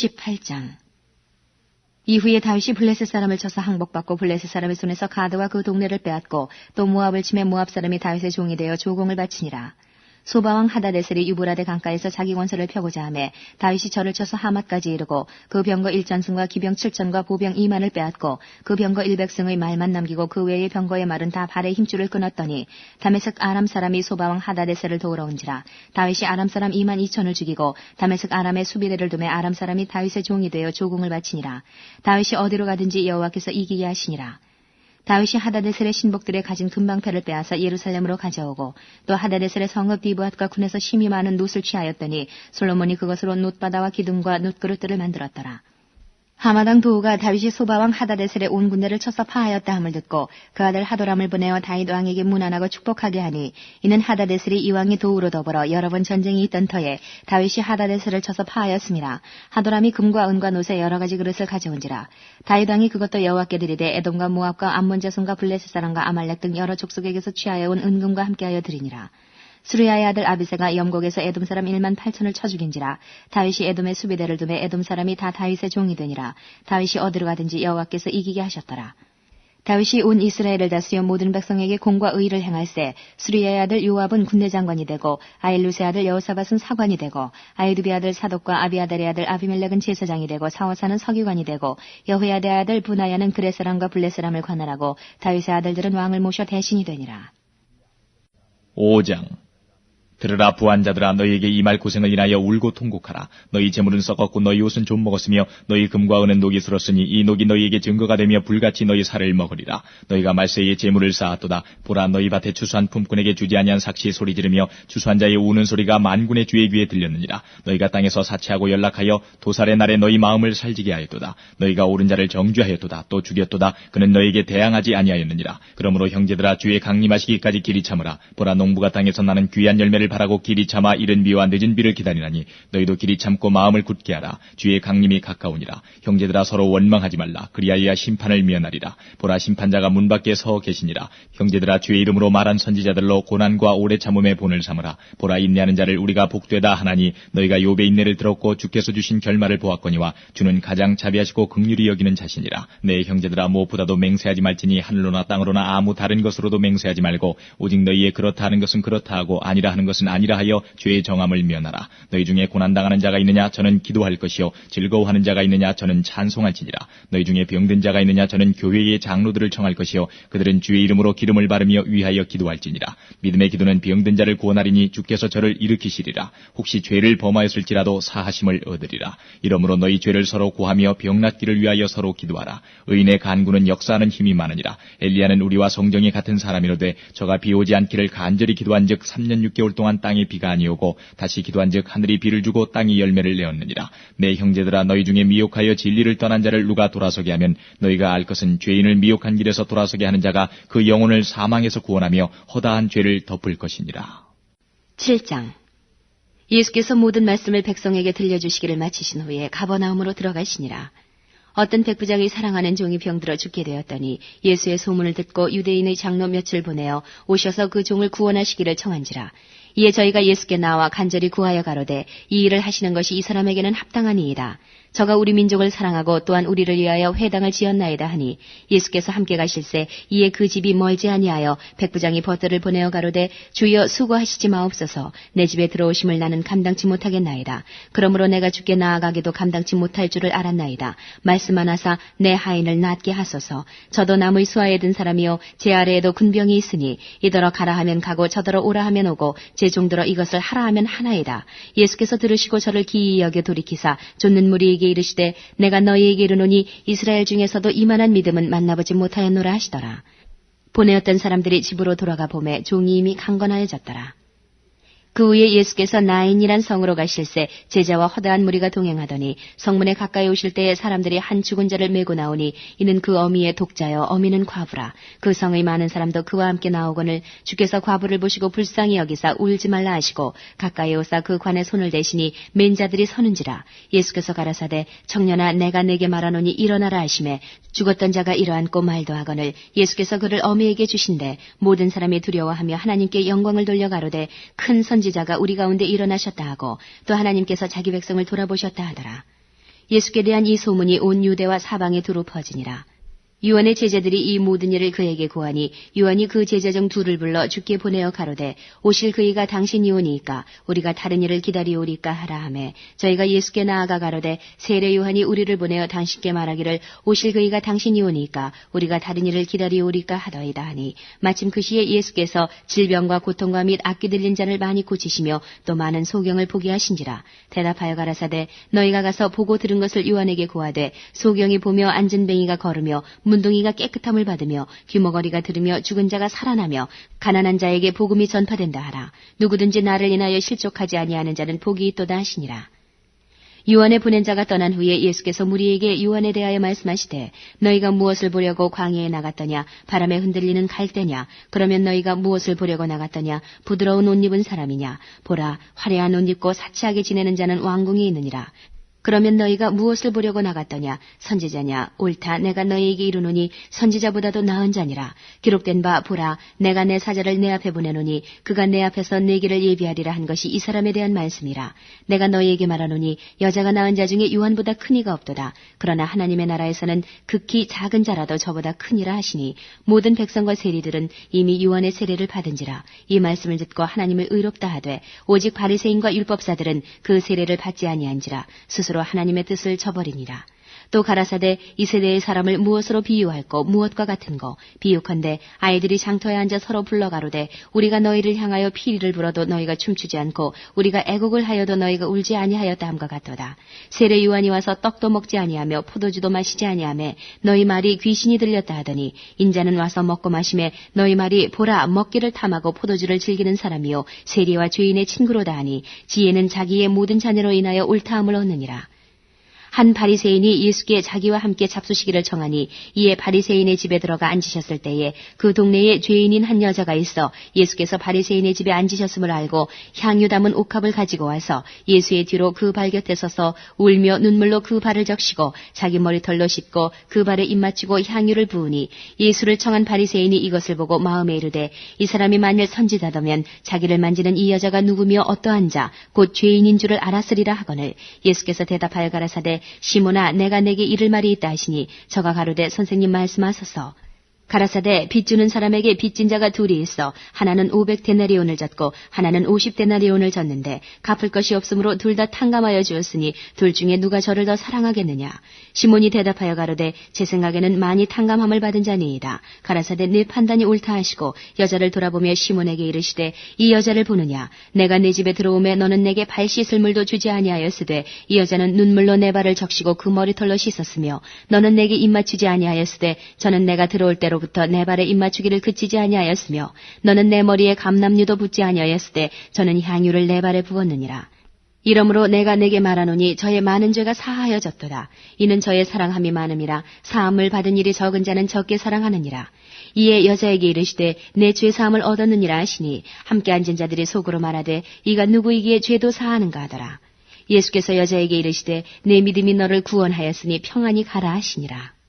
18장 이후에 다윗이 블레셋 사람을 쳐서 항복받고 블레셋 사람의 손에서 가드와 그 동네를 빼앗고 또 모압을 치매 모압 사람이 다윗의 종이 되어 조공을 바치니라. 소바왕 하다데셀이 유브라데 강가에서 자기 원서를 펴고자 하매 다윗이 저를 쳐서 하맛까지 이르고 그 병거 1전승과 기병 7전과 보병 2만을 빼앗고 그 병거 100승의 말만 남기고 그 외의 병거의 말은 다 발의 힘줄을 끊었더니 다메섹 아람 사람이 소바왕 하다데셀을 도우러 온지라 다윗이 아람 사람 2만 2천을 죽이고 다메섹 아람의 수비대를 두매 아람 사람이 다윗의 종이 되어 조공을 바치니라. 다윗이 어디로 가든지 여호와께서 이기게 하시니라 다윗이 하다데셀의 신복들의 가진 금방패를 빼앗아 예루살렘으로 가져오고 또 하다데셀의 성읍 디브앗과 군에서 심이 많은 놋을 취하였더니 솔로몬이 그것으로 놋바다와 기둥과 놋그릇들을 만들었더라. 하마당 도우가 다윗이 소바왕 하다데셀의 온 군대를 쳐서 파하였다 함을 듣고 그 아들 하도람을 보내어 다윗 왕에게 문안하고 축복하게 하니 이는 하다데셀이 이왕의 도우로 더불어 여러 번 전쟁이 있던 터에 다윗이 하다데셀을 쳐서 파하였습니다. 하도람이 금과 은과 노새 여러 가지 그릇을 가져온지라 다윗 왕이 그것도 여호와께 드리되 에돔과 모압과 암몬 자손과 블레셋 사람과 아말렉 등 여러 족속에게서 취하여 온 은금과 함께하여 드리니라. 수르야의 아들 아비세가 영곡에서 에돔 사람 1만 8천을 쳐 죽인지라 다윗이 에돔의 수비대를 두매 에돔 사람이 다 다윗의 종이 되니라 다윗이 어디로 가든지 여호와께서 이기게 하셨더라. 다윗이 온 이스라엘을 다스려 모든 백성에게 공과 의를 행할세 수리야의 아들 요압은 군대 장관이 되고 아일루스의 아들 여호사밧은 사관이 되고 아이두비 아들 사독과 아비아달의 아들 아비멜렉은 제사장이 되고 사워사는 서기관이 되고 여호야의 아들 부나야는 그레스람과 블레스람을 관할하고 다윗의 아들들은 왕을 모셔 대신이 되니라. 5장 들으라 부한자들아 너희에게 이 말 고생을 인하여 울고 통곡하라. 너희 재물은 썩었고 너희 옷은 좀 먹었으며 너희 금과 은은 녹이 슬었으니 이 녹이 너희에게 증거가 되며 불같이 너희 살을 먹으리라. 너희가 말세에 재물을 쌓았도다. 보라 너희 밭에 추수한 품꾼에게 주지 아니한 삭시의 소리 지르며 추수한 자의 우는 소리가 만군의 주의 귀에 들렸느니라. 너희가 땅에서 사치하고 연락하여 도살의 날에 너희 마음을 살지게 하였도다. 너희가 옳은 자를 정죄하였도다. 또 죽였도다. 그는 너희에게 대항하지 아니하였느니라. 그러므로 형제들아 주의 강림하시기까지 길이 참으라. 보라 농부가 땅에서 나는 귀한 열매를 바라고 길이 참아 이른 비와 늦은 비를 기다리나니 너희도 길이 참고 마음을 굳게 하라. 주의 강림이 가까우니라. 형제들아 서로 원망하지 말라. 그리하여 심판을 면하리라. 보라 심판자가 문 밖에 서 계시니라. 형제들아 주의 이름으로 말한 선지자들로 고난과 오래 참음의 본을 삼으라. 보라 인내하는 자를 우리가 복되다 하나니 너희가 요배 인내를 들었고 주께서 주신 결말을 보았거니와 주는 가장 자비하시고 극률이 여기는 자신이라. 내 형제들아 무엇보다도 맹세하지 말지니 하늘로나 땅으로나 아무 다른 것으로도 맹세하지 말고 오직 너희의 그렇다 하는 것은 그렇다 하고 아니라 하는 것은 아니라 하여 죄의 정함을 면하라. 너희 중에 고난당하는 자가 있느냐 저는 기도할 것이요 즐거워하는 자가 있느냐 저는 찬송할지니라. 너희 중에 병든 자가 있느냐 저는 교회의 장로들을 청할 것이요 그들은 주의 이름으로 기름을 바르며 위하여 기도할지니라. 믿음의 기도는 병든 자를 구원하리니 주께서 저를 일으키시리라. 혹시 죄를 범하였을지라도 사하심을 얻으리라. 이러므로 너희 죄를 서로 구하며 병낫기를 위하여 서로 기도하라. 의인의 간구는 역사하는 힘이 많으니라. 엘리야는 우리와 성정이 같은 사람이로되 저가 비 오지 않기를 간절히 기도한즉 3년 6개월 동안 땅에 비가 아니오고 다시 기도한즉 하늘이 비를 주고 땅이 열매를 내었느니라. 내 형제들아 너희 중에 미혹하여 진리를 떠난 자를 누가 돌아서게 하면 너희가 알 것은 죄인을 미혹한 길에서 돌아서게 하는 자가 그 영혼을 사망에서 구원하며 허다한 죄를 덮을 것이니라. 7장 예수께서 모든 말씀을 백성에게 들려주시기를 마치신 후에 가버나움으로 들어가시니라. 어떤 백부장이 사랑하는 종이 병들어 죽게 되었더니 예수의 소문을 듣고 유대인의 장로 며칠 보내어 오셔서 그 종을 구원하시기를 청한지라. 이에 저희가 예수께 나와 간절히 구하여 가로되 이 일을 하시는 것이 이 사람에게는 합당하니이다. 저가 우리 민족을 사랑하고 또한 우리를 위하여 회당을 지었나이다 하니 예수께서 함께 가실새 이에 그 집이 멀지 아니하여 백부장이 버들을 보내어 가로되 주여 수고하시지 마옵소서 내 집에 들어오심을 나는 감당치 못하겠나이다. 그러므로 내가 죽게 나아가기도 감당치 못할 줄을 알았나이다. 말씀하나사 내 하인을 낫게 하소서 저도 남의 수하에 든 사람이요 제 아래에도 군병이 있으니 이더러 가라 하면 가고 저더러 오라 하면 오고 제 종들어 이것을 하라 하면 하나이다. 예수께서 들으시고 저를 기이 여겨 돌이키사 쫓는 무리 에게 이르시되 내가 너희에게 이르노니 이스라엘 중에서도 이만한 믿음은 만나보지 못하였노라 하시더라. 보내었던 사람들이 집으로 돌아가 보매 종이 이미 강건하여졌더라. 그 후에 예수께서 나인이란 성으로 가실새 제자와 허다한 무리가 동행하더니 성문에 가까이 오실 때에 사람들이 한 죽은 자를 메고 나오니 이는 그 어미의 독자여 어미는 과부라. 그 성의 많은 사람도 그와 함께 나오거늘 주께서 과부를 보시고 불쌍히 여기사 울지 말라 하시고 가까이 오사 그 관에 손을 대시니 맨 자들이 서는지라. 예수께서 가라사대 청년아 내가 내게 말하노니 일어나라 하심에 죽었던 자가 일어앉고 말도 하거늘 예수께서 그를 어미에게 주신대 모든 사람이 두려워하며 하나님께 영광을 돌려 가로되 큰선 지자가 우리 가운데 일어나셨다 하고 또 하나님께서 자기 백성을 돌아보셨다 하더라. 예수께 대한 이 소문이 온 유대와 사방에 두루 퍼지니라. 유언의 제자들이 이 모든 일을 그에게 고하니 유언이 그 제자 중 둘을 불러 죽게 보내어 가로되 오실 그이가 당신이 오니까? 우리가 다른 일을 기다리오리까 하라 하매 저희가 예수께 나아가 가로되 세례 요한이 우리를 보내어 당신께 말하기를 오실 그이가 당신이 오니까? 우리가 다른 일을 기다리오리까 하더이다 하니 마침 그 시에 예수께서 질병과 고통과 및 악기 들린 자를 많이 고치시며 또 많은 소경을 보게 하신지라 대답하여 가라사대 너희가 가서 보고 들은 것을 요한에게 고하되 소경이 보며 앉은 뱅이가 걸으며 문둥이가 깨끗함을 받으며 귀머거리가 들으며 죽은 자가 살아나며 가난한 자에게 복음이 전파된다 하라. 누구든지 나를 인하여 실족하지 아니하는 자는 복이 있도다 하시니라. 유언의 보낸 자가 떠난 후에 예수께서 무리에게 유언에 대하여 말씀하시되 너희가 무엇을 보려고 광야에 나갔더냐? 바람에 흔들리는 갈대냐? 그러면 너희가 무엇을 보려고 나갔더냐? 부드러운 옷 입은 사람이냐? 보라 화려한 옷 입고 사치하게 지내는 자는 왕궁이 있느니라 그러면 너희가 무엇을 보려고 나갔더냐? 선지자냐? 옳다. 내가 너희에게 이르노니 선지자보다도 나은 자니라. 기록된 바 보라. 내가 내 사자를 내 앞에 보내노니 그가 내 앞에서 내 길을 예비하리라 한 것이 이 사람에 대한 말씀이라. 내가 너희에게 말하노니 여자가 낳은 자 중에 요한보다 큰 이가 없도다. 그러나 하나님의 나라에서는 극히 작은 자라도 저보다 크니라 하시니 모든 백성과 세리들은 이미 요한의 세례를 받은지라. 이 말씀을 듣고 하나님을 의롭다 하되 오직 바리새인과 율법사들은 그 세례를 받지 아니한지라. 스스 로 것으로 하나님의 뜻을 저버리니라. 또 가라사대 이 세대의 사람을 무엇으로 비유할거 무엇과 같은 거 비유컨대 아이들이 장터에 앉아 서로 불러가로되 우리가 너희를 향하여 피리를 불어도 너희가 춤추지 않고 우리가 애곡을 하여도 너희가 울지 아니하였다 함과 같도다. 세례 요한이 와서 떡도 먹지 아니하며 포도주도 마시지 아니하며 너희 말이 귀신이 들렸다 하더니 인자는 와서 먹고 마심에 너희 말이 보라 먹기를 탐하고 포도주를 즐기는 사람이요 세리와 죄인의 친구로다 하니 지혜는 자기의 모든 자녀로 인하여 옳다함을 얻느니라 한 바리새인이 예수께 자기와 함께 잡수시기를 정하니 이에 바리새인의 집에 들어가 앉으셨을 때에 그 동네에 죄인인 한 여자가 있어 예수께서 바리새인의 집에 앉으셨음을 알고 향유 담은 옥합을 가지고 와서 예수의 뒤로 그 발 곁에 서서 울며 눈물로 그 발을 적시고 자기 머리털로 씻고 그 발에 입 맞추고 향유를 부으니 예수를 청한 바리새인이 이것을 보고 마음에 이르되 이 사람이 만일 선지자더면 자기를 만지는 이 여자가 누구며 어떠한 자 곧 죄인인 줄을 알았으리라 하거늘 예수께서 대답하여 가라사대 시모나 내가 내게 이를 말이 있다 하시니 저가 가로되 선생님 말씀하소서 가라사대 빚주는 사람에게 빚진 자가 둘이 있어 하나는 500데나리온을 졌고 하나는 50데나리온을 졌는데 갚을 것이 없으므로 둘 다 탕감하여 주었으니 둘 중에 누가 저를 더 사랑하겠느냐? 시몬이 대답하여 가로되 제 생각에는 많이 탕감함을 받은 자니이다. 가라사대 내 판단이 옳다 하시고 여자를 돌아보며 시몬에게 이르시되 이 여자를 보느냐? 내가 내 집에 들어오매 너는 내게 발 씻을 물도 주지 아니하였으되 이 여자는 눈물로 내 발을 적시고 그 머리털로 씻었으며 너는 내게 입 맞추지 아니하였으되 저는 내가 들어올 때로 때로부터 내 발에 입맞추기를 그치지 아니하였으며 너는 내 머리에 감남류도 붙지 아니하였으되 저는 향유를 내 발에 부었느니라. 이러므로 내가 내게 말하노니 저의 많은 죄가 사하여졌도다. 이는 저의 사랑함이 많음이라 사함을 받은 일이 적은 자는 적게 사랑하느니라. 이에 여자에게 이르시되 내 죄 사함을 얻었느니라 하시니 함께 앉은 자들이 속으로 말하되 이가 누구이기에 죄도 사하는가 하더라. 예수께서 여자에게 이르시되 내 믿음이 너를 구원하였으니 평안히 가라 하시니라.